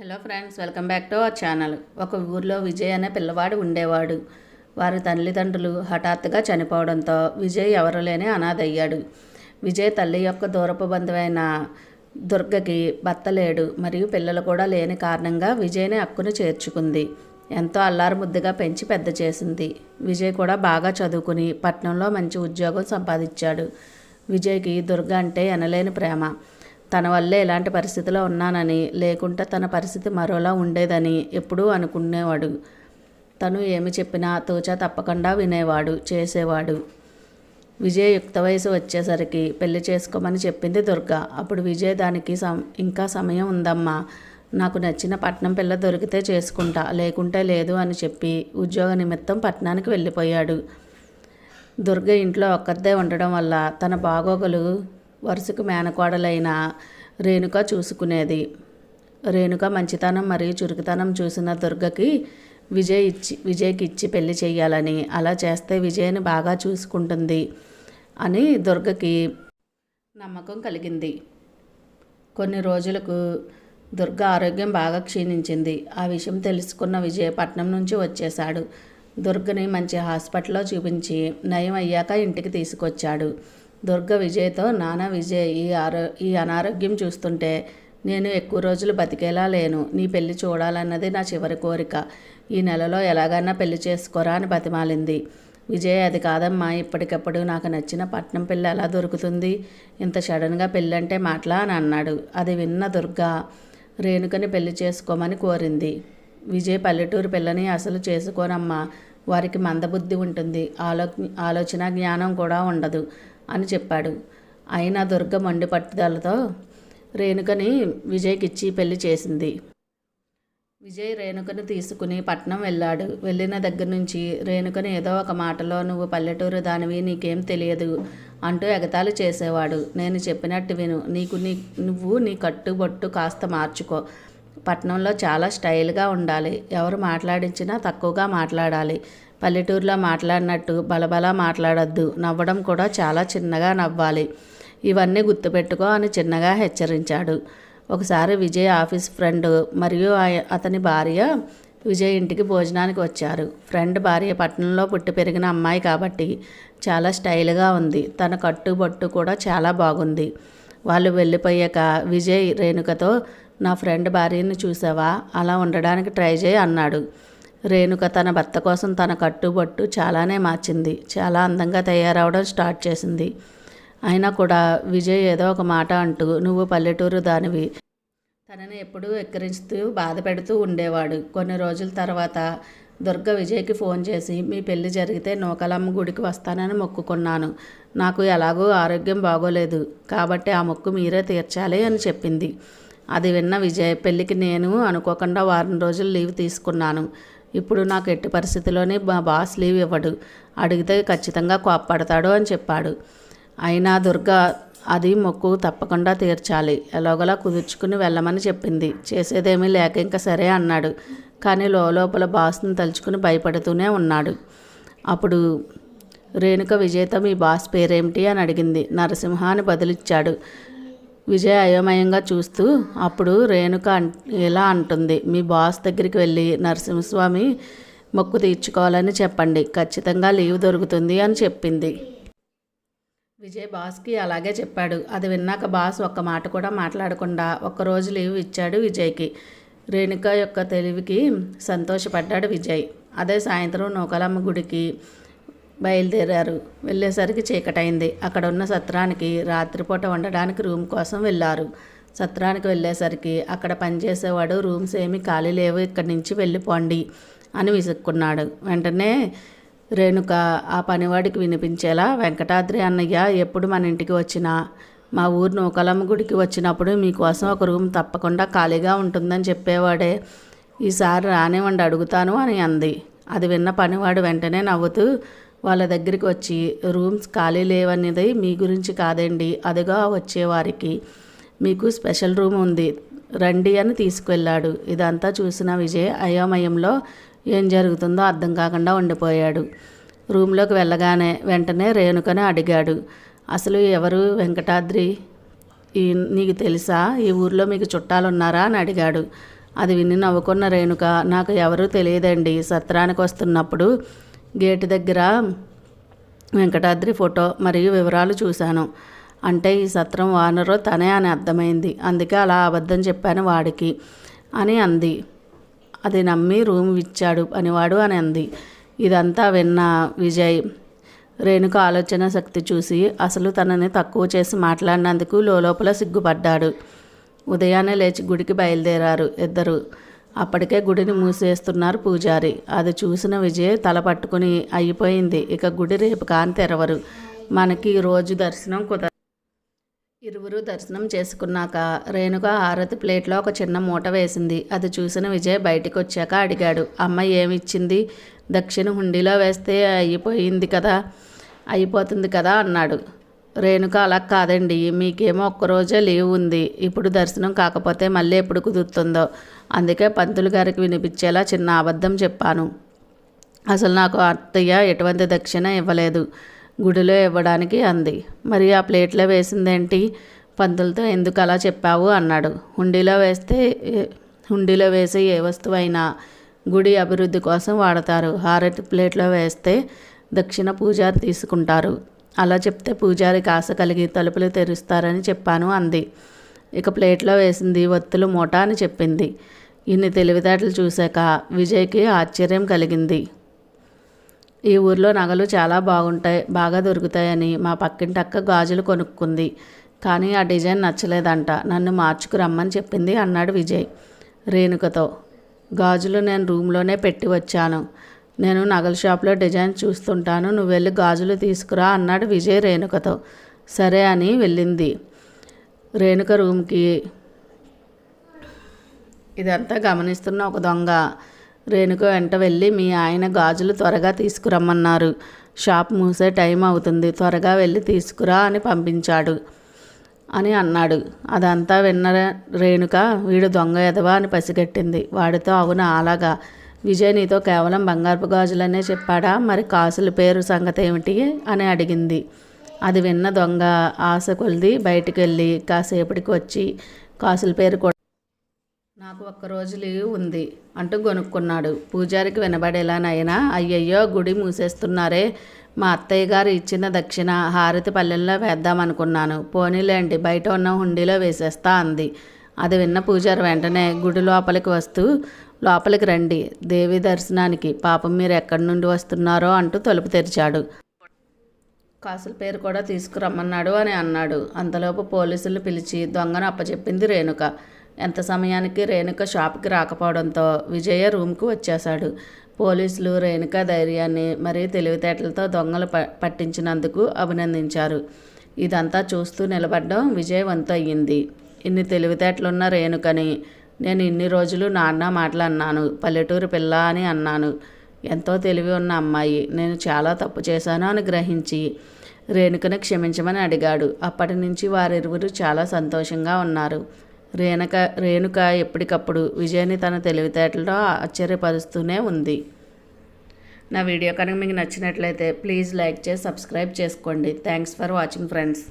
Hello friends welcome back to our channel. ఒక ఊర్లో విజయ్ అనే పిల్లవాడు ఉండేవాడు. వారి తల్లిదండ్రులు హఠాత్తుగా చనిపోవడంతో విజయ్ ఎవరు లేని అనాథయ్యాడు. విజయ్ తల్లి యొక్క దూరపు బంధువైన దుర్గకి భర్త లేడు మరియు పిల్లలు కూడా లేని కారణంగా విజయ్ని అక్కును చేర్చుకుంది. ఎంతో అల్లారు ముద్దుగా పెంచి పెద్ద చేసింది. విజయ్ కూడా బాగా చదువుకుని పట్నంలో మంచి ఉద్యోగం సంపాదించాడు. విజయ్కి దుర్గ అంటే ఎనలేని ప్రేమ. తన వల్లే ఎలాంటి పరిస్థితిలో ఉన్నానని లేకుంటే తన పరిస్థితి మరోలా ఉండేదని ఎప్పుడూ అనుకునేవాడు. తను ఏమి చెప్పినా తోచా తప్పకుండా వినేవాడు చేసేవాడు. విజయ్ యుక్త వయసు వచ్చేసరికి పెళ్ళి చేసుకోమని చెప్పింది దుర్గ. అప్పుడు విజయ్ దానికి సం ఇంకా సమయం ఉందమ్మా. నాకు నచ్చిన పట్నం పిల్ల దొరికితే చేసుకుంటా లేకుంటే లేదు అని చెప్పి ఉద్యోగ నిమిత్తం పట్నానికి వెళ్ళిపోయాడు. దుర్గ ఇంట్లో ఒక్కరిదే ఉండడం వల్ల తన బాగోగులు వరుసకు మేనకోడలైన రేణుక చూసుకునేది. రేణుక మంచితనం మరియు చురుకుతనం చూసిన దుర్గకి విజయ్ ఇచ్చి విజయ్కి ఇచ్చి పెళ్ళి చేయాలని అలా చేస్తే విజయ్ని బాగా చూసుకుంటుంది అని దుర్గకి నమ్మకం కలిగింది. కొన్ని రోజులకు దుర్గ ఆరోగ్యం బాగా క్షీణించింది. ఆ విషయం తెలుసుకున్న విజయ్ పట్నం నుంచి వచ్చేశాడు. దుర్గని మంచి హాస్పిటల్లో చూపించి నయం అయ్యాక ఇంటికి తీసుకొచ్చాడు. దుర్గ విజయ్తో నాన్న విజయ్ ఈ ఆరో ఈ అనారోగ్యం చూస్తుంటే నేను ఎక్కువ రోజులు బతికేలా లేను. నీ పెళ్ళి చూడాలన్నది నా చివరి కోరిక. ఈ నెలలో ఎలాగైనా పెళ్ళి చేసుకోరా అని బతిమాలింది. విజయ్ అది కాదమ్మా. ఇప్పటికప్పుడు నాకు నచ్చిన పట్నం పెళ్ళి ఎలా దొరుకుతుంది? ఇంత సడన్గా పెళ్ళంటే మాటలా అని అన్నాడు. అది విన్న దుర్గ రేణుకని పెళ్ళి చేసుకోమని కోరింది. విజయ్ పల్లెటూరు పిల్లని అసలు చేసుకోనమ్మా వారికి మందబుద్ధి ఉంటుంది. ఆలో ఆలోచన జ్ఞానం కూడా ఉండదు. అని చెప్పాడు. అయినా దుర్గ మండి పట్టుదలతో రేణుకని విజయ్కిచ్చి పెళ్ళి చేసింది. విజయ్ రేణుకను తీసుకుని పట్నం వెళ్ళాడు. వెళ్ళిన దగ్గర నుంచి రేణుకని ఏదో ఒక మాటలో నువ్వు పల్లెటూరు దానివి నీకేం తెలియదు అంటూ ఎగతాళి చేసేవాడు. నేను చెప్పినట్టు విను. నీకు నీ నువ్వు నీ కట్టుబొట్టు కాస్త మార్చుకో. పట్నంలో చాలా స్టైల్గా ఉండాలి. ఎవరు మాట్లాడించినా తక్కువగా మాట్లాడాలి. పల్లెటూరులో మాట్లాడినట్టు బలబల మాట్లాడొద్దు. నవ్వడం కూడా చాలా చిన్నగా నవ్వాలి. ఇవన్నీ గుర్తుపెట్టుకో అని చిన్నగా హెచ్చరించాడు. ఒకసారి విజయ్ ఆఫీస్ ఫ్రెండ్ మరియు అతని భార్య విజయ్ ఇంటికి భోజనానికి వచ్చారు. ఫ్రెండ్ భార్య పట్టణంలో పుట్టి పెరిగిన అమ్మాయి కాబట్టి చాలా స్టైల్గా ఉంది. తన కట్టుబొట్టు కూడా చాలా బాగుంది. వాళ్ళు వెళ్ళిపోయాక విజయ్ రేణుకతో నా ఫ్రెండ్ భార్యని చూసావా? అలా ఉండడానికి ట్రై చేయి అన్నాడు. రేణుక తన భర్త కోసం తన కట్టుబొట్టు చాలానే మార్చింది. చాలా అందంగా తయారవడం స్టార్ట్ చేసింది. అయినా కూడా విజయ్ ఏదో ఒక మాట అంటూ నువ్వు పల్లెటూరు దానివి. తనని ఎప్పుడూ ఎక్కిరిస్తూ బాధ పెడుతూ ఉండేవాడు. కొన్ని రోజుల తర్వాత దుర్గ విజయ్కి ఫోన్ చేసి మీ పెళ్ళి జరిగితే నూకలమ్మ గుడికి వస్తానని మొక్కుకున్నాను. నాకు ఎలాగో ఆరోగ్యం బాగోలేదు. కాబట్టి ఆ మొక్కు మీరే తీర్చాలి అని చెప్పింది. అది విన్న విజయ్ పెళ్ళికి నేను అనుకోకుండా వారం రోజులు లీవ్ తీసుకున్నాను. ఇప్పుడు నాకు ఎట్టి పరిస్థితిలోనే మా బాస్ లీవ్ ఇవ్వడు. అడిగితే ఖచ్చితంగా కోప్పడతాడు అని చెప్పాడు. అయినా దుర్గ అది మొక్కు తప్పకుండా తీర్చాలి. ఎలాగోలా కుదుర్చుకుని వెళ్ళమని చెప్పింది. చేసేదేమీ లేక ఇంకా సరే అన్నాడు. కానీ లోపల బాస్ని తలుచుకుని భయపడుతూనే ఉన్నాడు. అప్పుడు రేణుక విజేత మీ బాస్ పేరేమిటి అని అడిగింది. నరసింహ అని బదులిచ్చాడు. విజయ్ అయోమయంగా చూస్తూ అప్పుడు రేణుక అన్- ఇలా అంటుంది? మీ బాస్ దగ్గరికి వెళ్ళి నరసింహస్వామి మొక్కు తీర్చుకోవాలని చెప్పండి. ఖచ్చితంగా లీవ్ దొరుకుతుంది అని చెప్పింది. విజయ్ బాస్కి అలాగే చెప్పాడు. అది విన్నాక బాస్ ఒక్క మాట కూడా మాట్లాడకుండా ఒక్కరోజు లీవ్ ఇచ్చాడు విజయ్కి. రేణుక యొక్క తెలివికి సంతోషపడ్డాడు విజయ్. అదే సాయంత్రం నూకలమ్మ గుడికి బయలుదేరారు. వెళ్ళేసరికి చీకటైంది. అక్కడ ఉన్న సత్రానికి రాత్రిపూట ఉండడానికి రూమ్ కోసం వెళ్ళారు. సత్రానికి వెళ్ళేసరికి అక్కడ పనిచేసేవాడు రూమ్స్ ఏమీ ఖాళీ లేవు ఇక్కడి నుంచి వెళ్ళిపోండి అని విసుక్కున్నాడు. వెంటనే రేణుక ఆ పనివాడికి వినిపించేలా వెంకటాద్రి అన్నయ్య ఎప్పుడు మన ఇంటికి వచ్చినా? మా ఊరు నూకలమ్మ గుడికి వచ్చినప్పుడు మీకోసం ఒక రూమ్ తప్పకుండా ఖాళీగా ఉంటుందని చెప్పేవాడే. ఈసారి రానివ్వండి అడుగుతాను అని అంది. అది విన్న పనివాడు వెంటనే నవ్వుతూ వాళ్ళ దగ్గరికి వచ్చి రూమ్స్ ఖాళీ లేవనేది మీ గురించి కాదండి అదిగా వచ్చేవారికి మీకు స్పెషల్ రూమ్ ఉంది రండి అని తీసుకువెళ్ళాడు ఇదంతా చూసిన విజయ్ అయోమయంలో ఏం జరుగుతుందో అర్థం కాకుండా ఉండిపోయాడు. రూమ్లోకి వెళ్ళగానే వెంటనే రేణుకని అడిగాడు అసలు ఎవరు వెంకటాద్రి? ఈ నీకు తెలుసా? ఈ ఊర్లో మీకు చుట్టాలున్నారా? అని అడిగాడు. అది విని నవ్వుకున్న రేణుక నాకు ఎవరూ తెలియదండి సత్రానికి వస్తున్నప్పుడు గేటు దగ్గర వెంకటాద్రి ఫోటో మరియు వివరాలు చూశాను. అంటే ఈ సత్రం వానరో తనే అని అర్థమైంది. అందుకే అలా అబద్ధం చెప్పాను వాడికి అని అంది. అది నమ్మి రూమ్ ఇచ్చాడు పనివాడు అని అంది. ఇదంతా విన్న విజయ్ రేణుక ఆలోచన శక్తి చూసి అసలు తనని తక్కువ చేసి మాట్లాడినందుకు లోపల సిగ్గుపడ్డాడు. ఉదయాన్నే లేచి గుడికి బయలుదేరారు ఇద్దరు. అప్పటికే గుడిని మూసేస్తున్నారు పూజారి. అది చూసిన విజయ్ తల పట్టుకుని అయిపోయింది. ఇక గుడి రేపు కాని తెరవరు. మనకి రోజు దర్శనం కుదర ఇరువురు దర్శనం చేసుకున్నాక రేణుక హారతి ప్లేట్లో ఒక చిన్న మూట వేసింది. అది చూసిన విజయ్ బయటికి వచ్చాక అడిగాడు అమ్మ ఏమిచ్చింది? దక్షిణ హుండీలో వేస్తే అయిపోయింది కదా అయిపోతుంది కదా అన్నాడు. రేణుక అలా కాదండి. మీకేమో ఒక్కరోజే లీవ్ ఉంది. ఇప్పుడు దర్శనం కాకపోతే మళ్ళీ ఎప్పుడు కుదురుతుందో. అందుకే పంతులు గారికి వినిపించేలా చిన్న అబద్ధం చెప్పాను. అసలు నాకు అత్తయ్య ఎటువంటి దక్షిణ ఇవ్వలేదు. గుడిలో ఇవ్వడానికి అంది. మరి ఆ ప్లేట్లో వేసిందేంటి? పంతులతో ఎందుకు అలా చెప్పావు? అన్నాడు. హుండీలో వేస్తే హుండీలో వేసే ఏ వస్తువైనా గుడి అభివృద్ధి కోసం వాడతారు. హారతి ప్లేట్లో వేస్తే దక్షిణ పూజారి తీసుకుంటారు. అలా చెప్తే పూజారికి ఆశ కలిగి తలుపులు తెరుస్తారని చెప్పాను అంది. ఇక ప్లేట్లో వేసింది ఒత్తులు మూట అని చెప్పింది. ఇన్ని తెలివితేటలు చూశాక విజయ్కి ఆశ్చర్యం కలిగింది. ఈ ఊర్లో నగలు చాలా బాగుంటాయి బాగా దొరుకుతాయని మా పక్కింటి అక్క గాజులు కొనుక్కుంది. కానీ ఆ డిజైన్ నచ్చలేదంట నన్ను మార్చుకు రమ్మని చెప్పింది అన్నాడు విజయ్ రేణుకతో. గాజులు నేను రూమ్లోనే పెట్టి వచ్చాను. నేను నగల షాప్లో డిజైన్ చూస్తుంటాను. నువ్వు వెళ్ళి గాజులు తీసుకురా అన్నాడు విజయ్ రేణుకతో. సరే అని వెళ్ళింది. రేణుక రూమ్కి ఇదంతా గమనిస్తున్న ఒక దొంగ. రేణుక వెంట వెళ్ళి మీ ఆయన గాజులు త్వరగా తీసుకురమ్మన్నారు. షాప్ మూసే టైం అవుతుంది త్వరగా వెళ్ళి తీసుకురా అని పంపించాడు అని అన్నాడు. అదంతా విన్న రేణుక వీడు దొంగ ఎదవా అని పసిగట్టింది. వాడితో అవును అలాగా? విజయ్ నీతో కేవలం బంగారపు గాజులనే చెప్పాడా? మరి కాసుల పేరు సంగతి ఏమిటి అని అడిగింది. అది విన్న దొంగ ఆశ కొలిది బయటికి వెళ్ళి కాసేపటికి వచ్చి కాసుల పేరు కూడా నాకు ఒక్కరోజు లీవ్ ఉంది అంటూ కొనుక్కున్నాడు పూజారికి వినబడేలానైనా అయ్యయ్యో గుడి మూసేస్తున్నారే. మా అత్తయ్య గారు ఇచ్చిన దక్షిణ హారతి పల్లెల్లో వేద్దామనుకున్నాను. పోనీలేండి బయట ఉన్న హుండీలో వేసేస్తా అంది. అది విన్న పూజారి వెంటనే గుడి లోపలికి వస్తూ లోపలికి రండి. దేవి దర్శనానికి పాపం మీరు ఎక్కడి నుండి వస్తున్నారో అంటూ తలుపు తెరిచాడు. కాసుల పేరు కూడా తీసుకురమ్మన్నాడు అని అన్నాడు. అంతలోపు పోలీసులు పిలిచి దొంగను అప్పచెప్పింది రేణుక. ఎంత సమయానికి రేణుక షాప్కి రాకపోవడంతో విజయ రూమ్కి వచ్చేశాడు. పోలీసులు రేణుక ధైర్యాన్ని మరియు తెలివితేటలతో దొంగలు ప పట్టించినందుకు అభినందించారు. ఇదంతా చూస్తూ నిలబడడం విజయవంతం అయ్యింది ఇన్ని తెలివితేటలున్న రేణుకని నేను ఇన్ని రోజులు నాన్న మాటలు పల్లెటూరు పిల్ల అని అన్నాను. ఎంతో తెలివి ఉన్న అమ్మాయి నేను చాలా తప్పు చేశాను అని గ్రహించి రేణుకను క్షమించమని అడిగాడు. అప్పటి నుంచి వారిరువురు చాలా సంతోషంగా ఉన్నారు. రేణుక రేణుక ఎప్పటికప్పుడు విజయని తన తెలివితేటలో ఆశ్చర్యపరుస్తూనే ఉంది. నా వీడియో కనుక మీకు నచ్చినట్లయితే ప్లీజ్ లైక్ చేసి సబ్స్క్రైబ్ చేసుకోండి. Thanks for watching friends.